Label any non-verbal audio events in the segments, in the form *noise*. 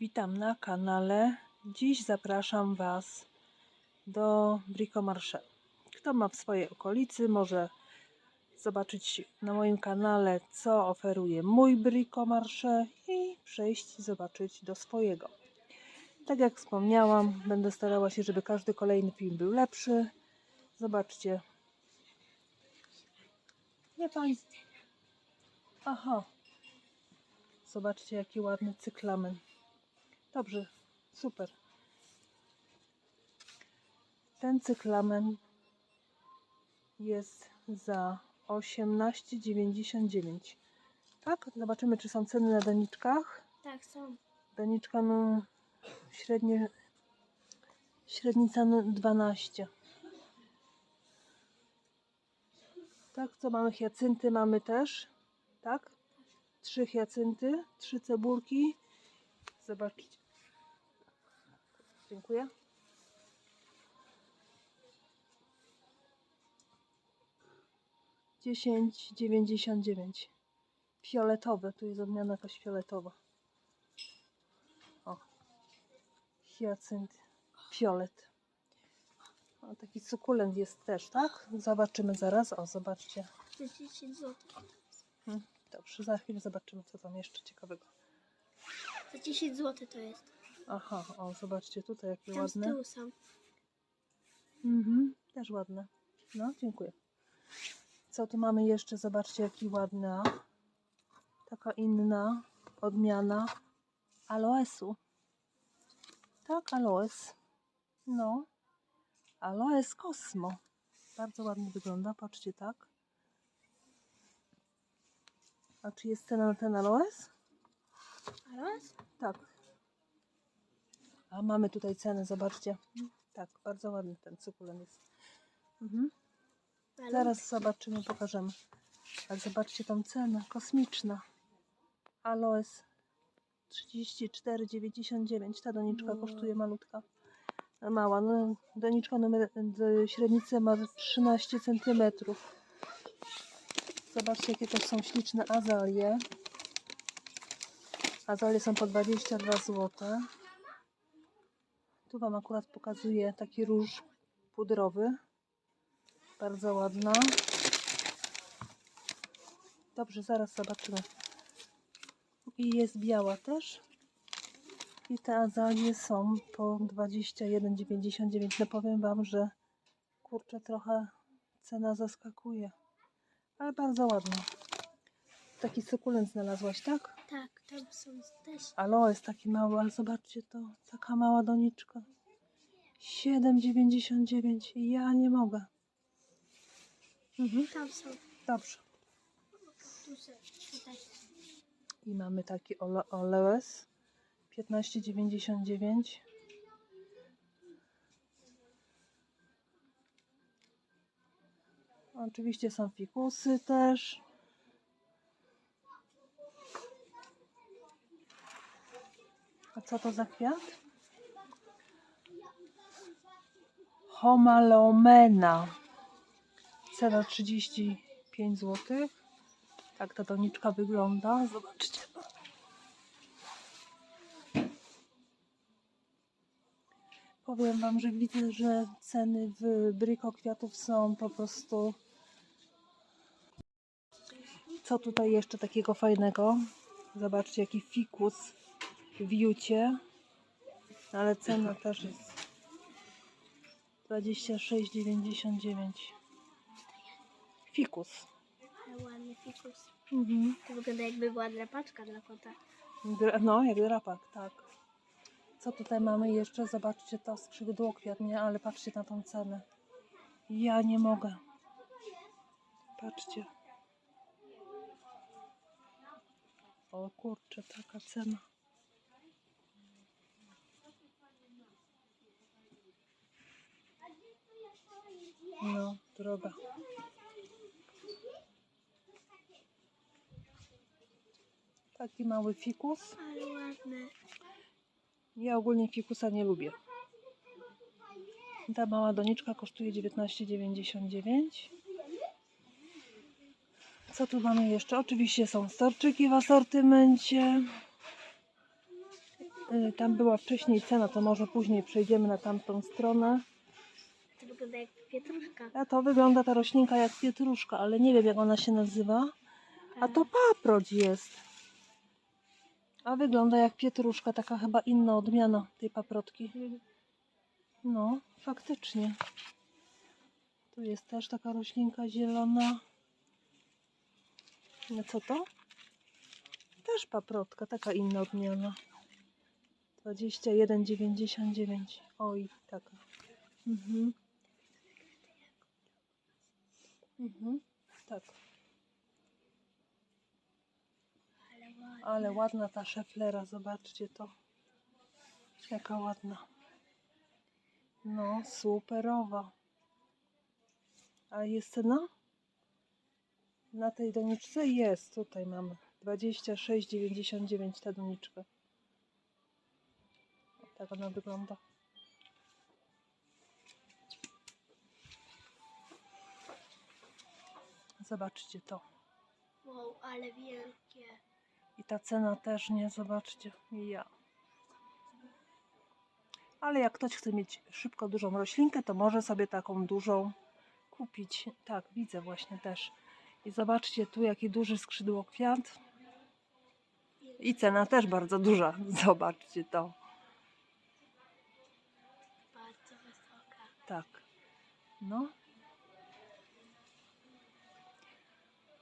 Witam na kanale. Dziś zapraszam Was do Bricomarché. Kto ma w swojej okolicy, może zobaczyć na moim kanale, co oferuje mój Bricomarché i przejść zobaczyć do swojego. Tak jak wspomniałam, będę starała się, żeby każdy kolejny film był lepszy. Zobaczcie. Nie Pani. Aha. Zobaczcie, jaki ładny cyklamen. Dobrze, super. Ten cyklamen jest za 18,99. Tak? Zobaczymy, czy są ceny na doniczkach. Tak, są. Doniczka no średnie średnica no 12. Tak, co mamy hiacynty mamy też. Tak? Trzy hiacynty, trzy cebulki. Zobaczcie. Dziękuję. Dziesięć dziewięćdziesiąt dziewięć. Fioletowe, tu jest odmiana jakaś fioletowa. O. Hiacynt. Fiolet. O, taki sukulent jest też, tak? Zobaczymy zaraz. O, zobaczcie. To 10 zł. Hmm, Dobrze, za chwilę zobaczymy, co tam jeszcze ciekawego. Za 10 zł to jest. Aha, o, zobaczcie tutaj, jakie Tam z ładne. tyłu są. Mhm, też ładne. No, dziękuję. Co tu mamy jeszcze? Zobaczcie, jaki ładna. Taka inna odmiana aloesu. Tak, aloes. No. Aloes Cosmo. Bardzo ładnie wygląda, patrzcie tak. A czy jest cena na ten aloes? Aloes? Tak. A mamy tutaj cenę, zobaczcie. Tak, bardzo ładny ten sukulent jest. Mhm. Zaraz zobaczymy, pokażemy. Ale zobaczcie tą cenę, kosmiczna. Aloes 34,99. Ta doniczka Wow. kosztuje malutka. Mała. No, doniczka numer średnicę ma 13 cm. Zobaczcie, jakie to są śliczne azalie. Azalie są po 22 zł. Tu Wam akurat pokazuję taki róż pudrowy. Bardzo ładna. Dobrze, zaraz zobaczymy. I jest biała też. I te azalie są po 21,99. No powiem Wam, że kurczę, trochę cena zaskakuje. Ale bardzo ładna. Taki sukulent znalazłaś, tak? Tak, tam są też. Aloes taki mały, ale zobaczcie to. Taka mała doniczka. 7,99. Ja nie mogę. Mhm, Tam są. dobrze. I mamy taki ole- Olees 15,99. Oczywiście są fikusy też. A co to za kwiat? Homalomena. Cena 35 zł. Tak ta doniczka wygląda. Zobaczcie. Powiem Wam, że widzę, że ceny w bryko kwiatów są po prostu. Co tutaj jeszcze takiego fajnego? Zobaczcie, jaki fikus w jucie. Ale cena też jest 26,99. Fikus. Ładny fikus. Mhm. To wygląda jakby była drapaczka dla kota. Dra- No, jak drapak, tak. Co tutaj mamy jeszcze? Zobaczcie to skrzydło kwiatnie, ale patrzcie na tą cenę. Ja nie mogę. Patrzcie. O kurczę, taka cena. No, droga. Taki mały fikus. Ale. Ja ogólnie fikusa nie lubię. Ta mała doniczka kosztuje 19,99. Co tu mamy jeszcze? Oczywiście są storczyki w asortymencie. y, tam była wcześniej cena, to może później przejdziemy na tamtą stronę. Wygląda jak pietruszka. A to wygląda ta roślinka jak pietruszka, ale nie wiem jak ona się nazywa. A to paproć jest. A wygląda jak pietruszka, taka chyba inna odmiana tej paprotki. No, faktycznie. Tu jest też taka roślinka zielona. No co to? Też paprotka, taka inna odmiana. 21,99. Oj, taka. Mhm. Mhm. Tak. Ale ładna ta szeflera, zobaczcie to. Jaka ładna. No, superowa. A jest cena? Na tej doniczce jest, tutaj mamy. 26,99 ta doniczka. Tak ona wygląda. Zobaczcie to. Wow, ale wielkie. I ta cena też nie, zobaczcie, ja. Ale jak ktoś chce mieć szybko dużą roślinkę, to może sobie taką dużą kupić. Tak, widzę właśnie też. I zobaczcie tu, jaki duży skrzydło kwiat. I cena też bardzo duża. *laughs* Zobaczcie to. Bardzo wysoka. Tak. No.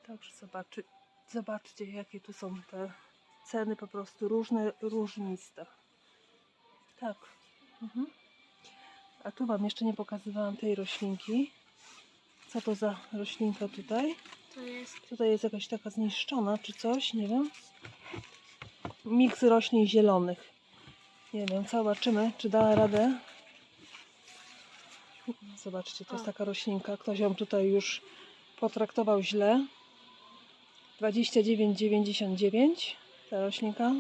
Także zobaczy, zobaczcie, jakie tu są te ceny, po prostu różne, różniste. Tak. Mhm. A tu Wam jeszcze nie pokazywałam tej roślinki. Co to za roślinka tutaj? To jest Tutaj jest jakaś taka zniszczona, czy coś, nie wiem. Miks roślin zielonych. Nie wiem, zobaczymy, czy da radę. Zobaczcie, to jest taka roślinka. Ktoś ją tutaj już potraktował źle. 29,99 ta roślinka.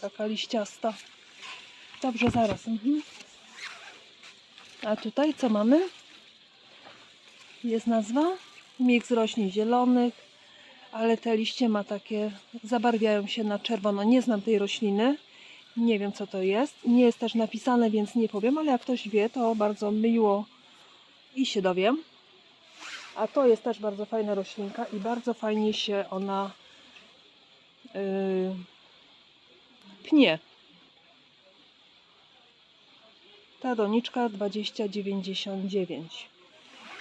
Taka liściasta. Dobrze, zaraz. Mhm. A tutaj co mamy? Jest nazwa? Miks roślin zielonych, ale te liście ma takie, zabarwiają się na czerwono. Nie znam tej rośliny, nie wiem co to jest. Nie jest też napisane, więc nie powiem, ale jak ktoś wie, to bardzo miło i się dowiem. A to jest też bardzo fajna roślinka i bardzo fajnie się ona yy, pnie. Ta doniczka 20,99.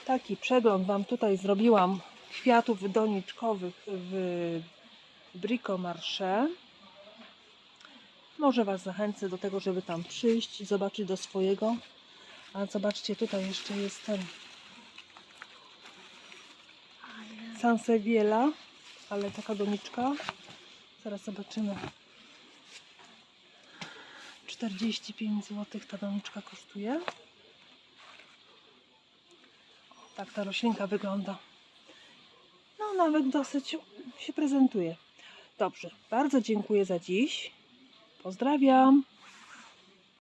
Taki przegląd Wam tutaj zrobiłam kwiatów doniczkowych w Bricomarché. Może Was zachęcę do tego, żeby tam przyjść i zobaczyć do swojego. A zobaczcie, tutaj jeszcze jest ten ale Sanseviela, ale taka doniczka. Zaraz zobaczymy. 45 zł ta doniczka kosztuje. Tak ta roślinka wygląda. No nawet dosyć się prezentuje. Dobrze, bardzo dziękuję za dziś. Pozdrawiam.